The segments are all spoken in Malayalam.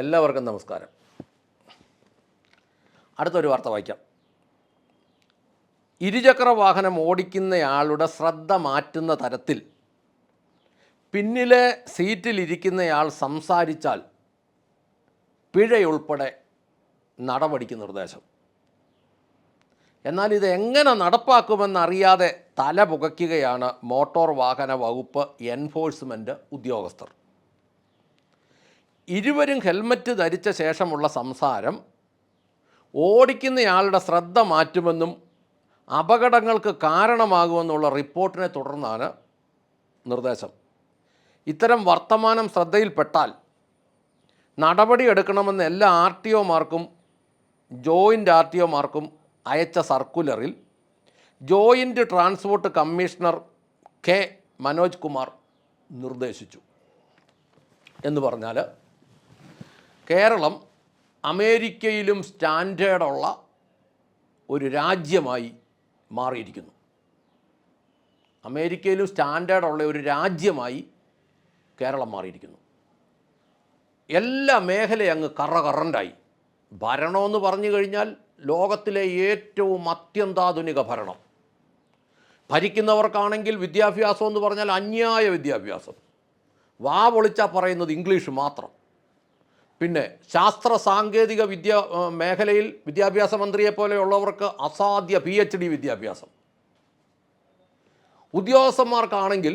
എല്ലാവർക്കും നമസ്കാരം. അടുത്തൊരു വാർത്ത വായിക്കാം. ഇരുചക്ര വാഹനം ഓടിക്കുന്നയാളുടെ ശ്രദ്ധ മാറ്റുന്ന തരത്തിൽ പിന്നിലെ സീറ്റിലിരിക്കുന്നയാൾ സംസാരിച്ചാൽ പിഴയുൾപ്പെടെ നടപടിക്ക് നിർദ്ദേശം. എന്നാൽ ഇത് എങ്ങനെ നടപ്പാക്കുമെന്നറിയാതെ തല പുകയ്ക്കുകയാണ് മോട്ടോർ വാഹന വകുപ്പ് എൻഫോഴ്സ്മെന്റ് ഉദ്യോഗസ്ഥർ. ഇരുവരും ഹെൽമറ്റ് ധരിച്ച ശേഷമുള്ള സംസാരം ഓടിക്കുന്നയാളുടെ ശ്രദ്ധ മാറ്റുമെന്നും അപകടങ്ങൾക്ക് കാരണമാകുമെന്നുള്ള റിപ്പോർട്ടിനെ തുടർന്നാണ് നിർദ്ദേശം. ഇത്തരം വർത്തമാനം ശ്രദ്ധയിൽപ്പെട്ടാൽ നടപടി നടപടിയെടുക്കണമെന്ന് എല്ലാ ആർ ടി ഒമാർക്കും ജോയിന്റ് ആർ ടി ഒമാർക്കും അയച്ച സർക്കുലറിൽ joint transport commissioner K Manoj Kumar നിർദ്ദേശിച്ചു. എന്ന് പറഞ്ഞാൽ കേരളം അമേരിക്കയിലും സ്റ്റാൻഡേർഡുള്ള ഒരു രാജ്യമായി മാറിയിരിക്കുന്നു. അമേരിക്കയിലും സ്റ്റാൻഡേർഡുള്ള ഒരു രാജ്യമായി കേരളം മാറിയിരിക്കുന്നു. എല്ലാ മേഖലയും അങ്ങ് കറ കറണ്ടായി ഭരണമെന്ന് പറഞ്ഞു കഴിഞ്ഞാൽ ലോകത്തിലെ ഏറ്റവും അത്യന്താധുനിക ഭരണം. ഭരിക്കുന്നവർക്കാണെങ്കിൽ വിദ്യാഭ്യാസം എന്ന് പറഞ്ഞാൽ അന്യായ വിദ്യാഭ്യാസം. വാ പൊളിച്ചാൽ പറയുന്നത് ഇംഗ്ലീഷ് മാത്രം. പിന്നെ ശാസ്ത്ര സാങ്കേതിക വിദ്യ മേഖലയിൽ വിദ്യാഭ്യാസ മന്ത്രിയെ പോലെയുള്ളവർക്ക് അസാധ്യ പി എച്ച് ഡി വിദ്യാഭ്യാസം. ഉദ്യോഗസ്ഥന്മാർക്കാണെങ്കിൽ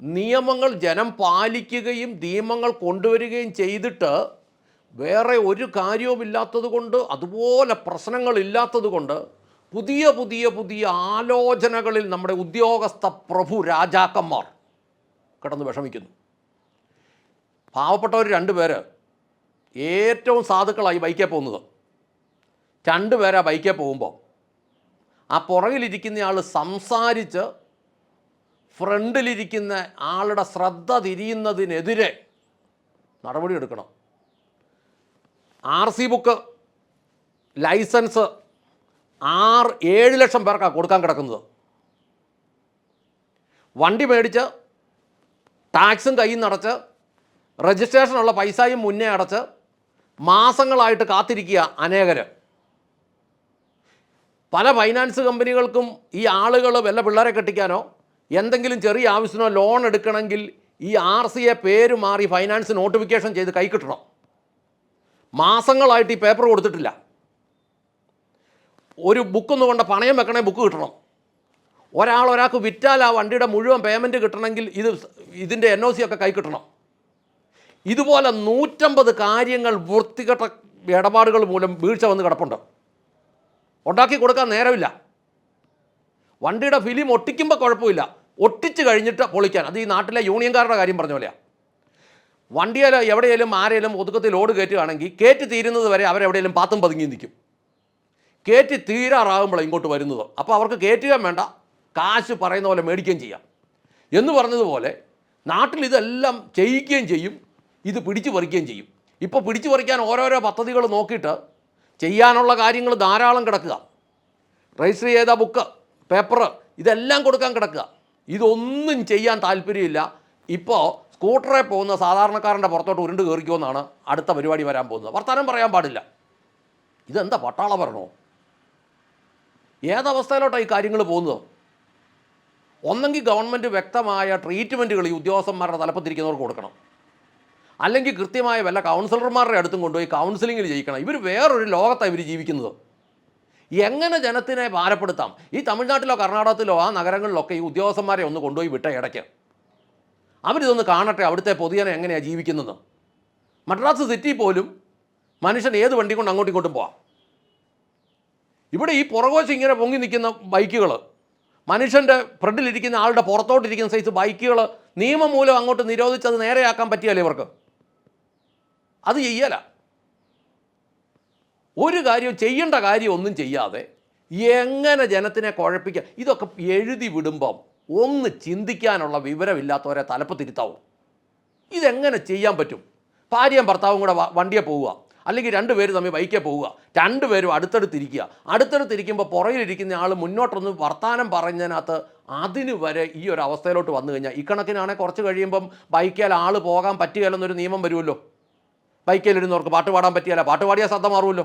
നിയമങ്ങൾ ജനം പാലിക്കുകയും നിയമങ്ങൾ കൊണ്ടുവരികയും ചെയ്തിട്ട് വേറെ ഒരു കാര്യവുമില്ലാത്തത് കൊണ്ട് അതുപോലെ പ്രശ്നങ്ങളില്ലാത്തത് കൊണ്ട് പുതിയ പുതിയ പുതിയ ആലോചനകളിൽ നമ്മുടെ ഉദ്യോഗസ്ഥ പ്രഭു രാജാക്കന്മാർ കിടന്ന് വിഷമിക്കുന്നു. പാവപ്പെട്ടവർ രണ്ട് പേര് ഏറ്റവും സാധുക്കളായി ബൈക്കേ പോകുന്നത്. രണ്ട് പേരാ ബൈക്കേ പോകുമ്പോൾ ആ പുറകിലിരിക്കുന്ന ആൾ സംസാരിച്ച് ഫ്രണ്ടിലിരിക്കുന്ന ആളുടെ ശ്രദ്ധ തിരിയുന്നതിനെതിരെ നടപടിയെടുക്കണം ആർ സി ബുക്ക് ലൈസൻസ് ആറ് ഏഴ് ലക്ഷം പേർക്കാണ് കൊടുക്കാൻ കിടക്കുന്നത്. വണ്ടി മേടിച്ച് ടാക്സും കയ്യിൽ നിന്ന് അടച്ച് രജിസ്ട്രേഷനുള്ള പൈസയും മുന്നേ അടച്ച് മാസങ്ങളായിട്ട് കാത്തിരിക്കുക അനേകർ പല ഫൈനാൻസ് കമ്പനികൾക്കും ഈ ആളുകൾ വല്ല പിള്ളേരെ കെട്ടിക്കാനോ എന്തെങ്കിലും ചെറിയ ആവശ്യത്തിനോ ലോൺ എടുക്കണമെങ്കിൽ ഈ ആർ സിയെ പേര് മാറി ഫൈനാൻസ് നോട്ടിഫിക്കേഷൻ ചെയ്ത് കൈ കിട്ടണം. മാസങ്ങളായിട്ട് ഈ പേപ്പർ കൊടുത്തിട്ടില്ല. ഒരു ബുക്കൊന്നും കൊണ്ട് പണയം വെക്കണേ ബുക്ക് കിട്ടണം. ഒരാൾ ഒരാൾക്ക് വിറ്റാൽ ആ വണ്ടിയുടെ മുഴുവൻ പേയ്മെന്റ് കിട്ടണമെങ്കിൽ ഇത് ഇതിന്റെ എൻ ഒ സി ഒക്കെ കൈ കിട്ടണം. ഇതുപോലെ നൂറ്റമ്പത് കാര്യങ്ങൾ വൃത്തികെട്ട ഇടപാടുകൾ മൂലം വീഴ്ച വന്ന് കിടപ്പുണ്ട്. ഉണ്ടാക്കി കൊടുക്കാൻ നേരമില്ല. വണ്ടിയുടെ ഫിലിം ഒട്ടിക്കുമ്പോൾ കുഴപ്പമില്ല. ഒട്ടിച്ച് കഴിഞ്ഞിട്ട് പൊളിക്കാൻ. അത് ഈ നാട്ടിലെ യൂണിയൻകാരുടെ കാര്യം പറഞ്ഞ പോലെയാണ് വണ്ടിയിൽ എവിടെയെങ്കിലും ആരെങ്കിലും ഒതുക്കത്തിൽ ലോഡ് കയറ്റുകയാണെങ്കിൽ കയറ്റി തീരുന്നത് വരെ അവരെവിടെയെങ്കിലും പാത്തും പതുങ്ങി നിൽക്കും. കയറ്റി തീരാറാകുമ്പോൾ ഇങ്ങോട്ട് വരുന്നത്. അപ്പോൾ അവർക്ക് കയറ്റുകയും വേണ്ട. കാശ് പറയുന്ന പോലെ മേടിക്കുകയും ചെയ്യാം. എന്ന് പറഞ്ഞതുപോലെ നാട്ടിൽ ഇതെല്ലാം ചെയ്യിക്കുകയും ചെയ്യും. ഇത് പിടിച്ചു പറിക്കുകയും ചെയ്യും. ഇപ്പോൾ പിടിച്ചു പറിക്കാൻ ഓരോരോ പദ്ധതികൾ നോക്കിയിട്ട് ചെയ്യാനുള്ള കാര്യങ്ങൾ ധാരാളം കിടക്കുക. രജിസ്റ്റർ ചെയ്ത ബുക്ക് പേപ്പർ ഇതെല്ലാം കൊടുക്കാൻ കിടക്കുക. ഇതൊന്നും ചെയ്യാൻ താല്പര്യമില്ല. ഇപ്പോൾ സ്കൂട്ടറെ പോകുന്ന സാധാരണക്കാരന്റെ പുറത്തോട്ട് ഉരുണ്ട് കയറിക്കുമെന്നാണ് അടുത്ത പരിപാടി വരാൻ പോകുന്നത്. വർത്തമാനം പറയാൻ പാടില്ല. ഇതെന്താ പട്ടാള ഭരണോ? ഏതവസ്ഥയിലോട്ടാണ് ഈ കാര്യങ്ങൾ പോകുന്നത്? ഒന്നെങ്കിൽ ഗവൺമെന്റ് വ്യക്തമായ ട്രീറ്റ്മെന്റുകൾ ഈ ഉദ്യോഗസ്ഥന്മാരുടെ തലപ്പത്തിരിക്കുന്നവർക്ക് കൊടുക്കണം. അല്ലെങ്കിൽ കൃത്യമായ വല്ല കൗൺസിലർമാരുടെ അടുത്തും കൊണ്ടുപോയി കൗൺസിലിങ്ങിൽ ജയിക്കണം. ഇവർ വേറൊരു ലോകത്താണ് ഇവർ ജീവിക്കുന്നത്. എങ്ങനെ ജനത്തിനെ ഭാരപ്പെടുത്താം? ഈ തമിഴ്നാട്ടിലോ കർണാടകത്തിലോ ആ നഗരങ്ങളിലൊക്കെ ഈ ഉദ്യോഗസ്ഥന്മാരെ ഒന്ന് കൊണ്ടുപോയി വിട്ട ഇടയ്ക്ക്. അവരിതൊന്ന് കാണട്ടെ അവിടുത്തെ പൊതുജനം എങ്ങനെയാണ് ജീവിക്കുന്നത്? മദ്രാസ് സിറ്റി പോലും മനുഷ്യൻ ഏത് വണ്ടി കൊണ്ട് അങ്ങോട്ടും ഇങ്ങോട്ടും പോവാം. ഇവിടെ ഈ പുറകോശം ഇങ്ങനെ പൊങ്ങി നിൽക്കുന്ന ബൈക്കുകൾ മനുഷ്യന്റെ ഫ്രണ്ടിലിരിക്കുന്ന ആളുടെ പുറത്തോട്ടിരിക്കുന്ന സൈസ് ബൈക്കുകൾ നിയമം മൂലം അങ്ങോട്ട് നിരോധിച്ചത് നേരെയാക്കാൻ പറ്റിയല്ലേ ഇവർക്ക്? അത് ചെയ്യല. ഒരു കാര്യം ചെയ്യേണ്ട കാര്യം ഒന്നും ചെയ്യാതെ എങ്ങനെ ജനത്തിനെ കുഴപ്പിക്കുക ഇതൊക്കെ എഴുതി വിടുമ്പം ഒന്ന് ചിന്തിക്കാനുള്ള വിവരമില്ലാത്തവരെ തലപ്പത്തിരുത്താവും ഇതെങ്ങനെ ചെയ്യാൻ പറ്റും? ഭാര്യയും ഭർത്താവും കൂടെ വണ്ടിയെ പോവുക. അല്ലെങ്കിൽ രണ്ട് പേര് തമ്മിൽ ബൈക്കിൽ പോവുക. രണ്ടുപേരും അടുത്തടുത്തിരിക്കുക. അടുത്തടുത്തിരിക്കുമ്പോൾ പുറകിലിരിക്കുന്ന ആൾ മുന്നോട്ടൊന്ന് വർത്തമാനം പറഞ്ഞതിനകത്ത് അതിന് വരെ ഈ ഒരു അവസ്ഥയിലോട്ട് വന്നു കഴിഞ്ഞാൽ ഇക്കണക്കിനാണെങ്കിൽ കുറച്ച് കഴിയുമ്പം ബൈക്കേൽ ആൾ പോകാൻ പറ്റുകയില്ലെന്നൊരു നിയമം വരുമല്ലോ. ബൈക്കിലിരുന്നവർക്ക് പാട്ട് പാടാൻ പറ്റിയല്ല. പാട്ട് പാടിയാൽ ശ്രദ്ധ മാറുമല്ലോ.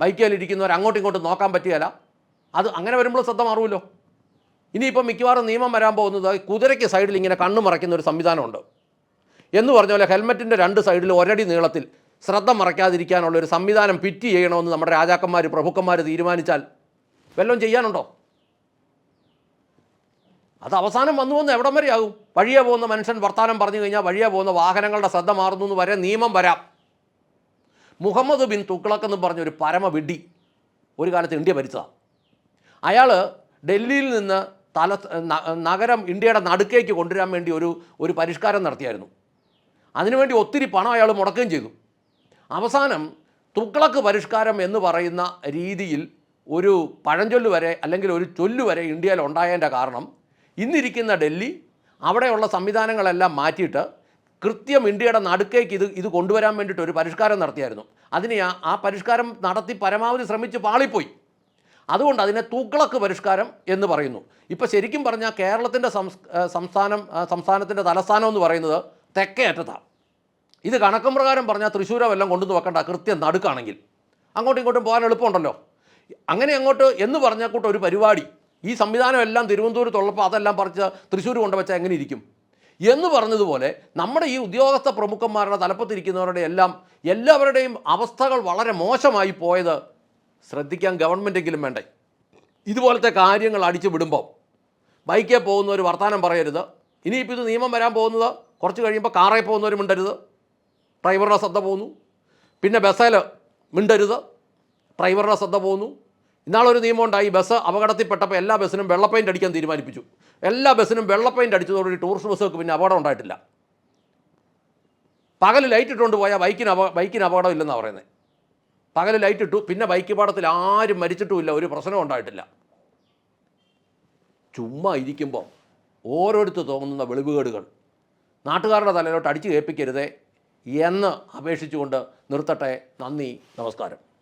ബൈക്കേലിരിക്കുന്നവർ അങ്ങോട്ടും ഇങ്ങോട്ടും നോക്കാൻ പറ്റിയല്ല. അത് അങ്ങനെ വരുമ്പോൾ ശ്രദ്ധ മാറുമല്ലോ. ഇനിയിപ്പം മിക്കവാറും നിയമം വരാൻ പോകുന്നത് കുതിരയ്ക്ക് സൈഡിൽ ഇങ്ങനെ കണ്ണു മറയ്ക്കുന്ന ഒരു സംവിധാനമുണ്ട്. എന്ന് പറഞ്ഞ പോലെ ഹെൽമെറ്റിന്റെ രണ്ട് സൈഡിൽ ഒരടി നീളത്തിൽ ശ്രദ്ധ മറയ്ക്കാതിരിക്കാനുള്ള ഒരു സംവിധാനം ഫിറ്റ് ചെയ്യണമെന്ന് നമ്മുടെ രാജാക്കന്മാർ പ്രഭുക്കന്മാർ തീരുമാനിച്ചാൽ വല്ലതും ചെയ്യാനുണ്ടോ? അത് അവസാനം വന്നു വന്ന് എവിടം വരെയാകും? വഴിയെ പോകുന്ന മനുഷ്യൻ വർത്താനം പറഞ്ഞു കഴിഞ്ഞാൽ വഴിയെ പോകുന്ന വാഹനങ്ങളുടെ ശ്രദ്ധ മാറുന്നു എന്ന് വരെ നിയമം വരാം. മുഹമ്മദ് ബിൻ തുക്ലക്ക് എന്ന് പറഞ്ഞൊരു പരമവിഡി വിഡ്ഢി ഒരു കാലത്ത് ഇന്ത്യ ഭരിച്ചതാണ് അയാൾ ഡൽഹിയിൽ നിന്ന് തല നഗരം ഇന്ത്യയുടെ നടുക്കേക്ക് കൊണ്ടുവരാൻ വേണ്ടി ഒരു ഒരു പരിഷ്കാരം നടത്തിയായിരുന്നു. അതിനുവേണ്ടി ഒത്തിരി പണം അയാൾ മുടക്കുകയും ചെയ്തു. അവസാനം തുക്ലക്ക് പരിഷ്കാരം എന്ന് പറയുന്ന രീതിയിൽ ഒരു പഴഞ്ചൊല്ല് വരെ അല്ലെങ്കിൽ ഒരു ചൊല്ല് വരെ ഇന്ത്യയിൽ ഉണ്ടായതിന്റെ കാരണം ഇന്നിരിക്കുന്ന ഡൽഹി അവിടെയുള്ള സംവിധാനങ്ങളെല്ലാം മാറ്റിയിട്ട് കൃത്യം ഇന്ത്യയുടെ നടുക്കേക്ക് ഇത് ഇത് കൊണ്ടുവരാൻ വേണ്ടിയിട്ട് ഒരു പരിഷ്കാരം നടത്തിയായിരുന്നു. അതിനെ ആ- പരിഷ്കാരം നടത്തി പരമാവധി ശ്രമിച്ച് പാളിപ്പോയി. അതുകൊണ്ട് അതിനെ തൂക്കളക്ക് പരിഷ്കാരം എന്ന് പറയുന്നു. ഇപ്പോൾ ശരിക്കും പറഞ്ഞാൽ കേരളത്തിന്റെ സംസ്ഥാനം സംസ്ഥാനത്തിന്റെ തലസ്ഥാനം എന്ന് പറയുന്നത് തെക്കേ അറ്റത്താണ്. ഇത് കണക്കും പ്രകാരം പറഞ്ഞാൽ തൃശ്ശൂരോ വല്ലതും കൊണ്ടുവന്ന് വെക്കണ്ട കൃത്യം നടുക്കാണെങ്കിൽ. അങ്ങോട്ടും ഇങ്ങോട്ടും പോകാൻ എളുപ്പമുണ്ടല്ലോ. അങ്ങനെ അങ്ങോട്ട് എന്ന് പറഞ്ഞ കൂട്ടൊരു പരിപാടി. ഈ സംവിധാനം എല്ലാം തിരുവനന്തപുരത്തുള്ളപ്പോൾ അതെല്ലാം പറിച്ച് തൃശ്ശൂർ കൊണ്ടുവച്ചാൽ എങ്ങനെ ഇരിക്കും? എന്ന് പറഞ്ഞതുപോലെ നമ്മുടെ ഈ ഉദ്യോഗസ്ഥ പ്രമുഖന്മാരുടെ തലപ്പത്തിരിക്കുന്നവരുടെ എല്ലാം എല്ലാവരുടെയും അവസ്ഥകൾ വളരെ മോശമായി പോയത് ശ്രദ്ധിക്കാൻ ഗവൺമെന്റെങ്കിലും വേണ്ടേ? ഇതുപോലത്തെ കാര്യങ്ങൾ അടിച്ചു വിടുമ്പോൾ ബൈക്കിൽ ഒരു വർത്തമാനം പറയരുത്. ഇനിയിപ്പോൾ ഇത് നിയമം വരാൻ പോകുന്നത് കുറച്ച് കഴിയുമ്പോൾ കാറിൽ പോകുന്നവർ മിണ്ടരുത്. ഡ്രൈവറുടെ ശ്രദ്ധ പോകുന്നു പിന്നെ ബസ്സിൽ മിണ്ടരുത്. ഡ്രൈവറുടെ ശ്രദ്ധ പോകുന്നു ഇന്നാളൊരു നിയമമുണ്ടായി. ബസ് അപകടത്തിൽപ്പെട്ടപ്പോൾ എല്ലാ ബസ്സിനും വെള്ള അടിക്കാൻ തീരുമാനിപ്പിച്ചു. എല്ലാ ബസ്സിനും വെള്ള പെയിന്റ് അടിച്ചതോടുകൂടി ടൂറിസ്റ്റ് ബസ്സുകൾക്ക് പിന്നെ അപകടം ഉണ്ടായിട്ടില്ല. പകൽ ലൈറ്റ് ഇട്ടുകൊണ്ട് പോയാൽ ബൈക്കിന് അപ ബൈക്കിന് അപകടം ഇല്ലെന്നാണ് പറയുന്നത് പകൽ ലൈറ്റ് ഇട്ടു. പിന്നെ ബൈക്ക് പാടത്തിൽ ആരും മരിച്ചിട്ടുമില്ല. ഒരു പ്രശ്നവും ഉണ്ടായിട്ടില്ല. ചുമ്മാ ഇരിക്കുമ്പോൾ ഓരോരുത്തർ തോന്നുന്ന വെളിവുകേടുകൾ. നാട്ടുകാരുടെ തലയിലോട്ട് അടിച്ചു കേൾപ്പിക്കരുതേ എന്ന് അപേക്ഷിച്ചുകൊണ്ട് നിർത്തട്ടെ. നന്ദി. നമസ്കാരം.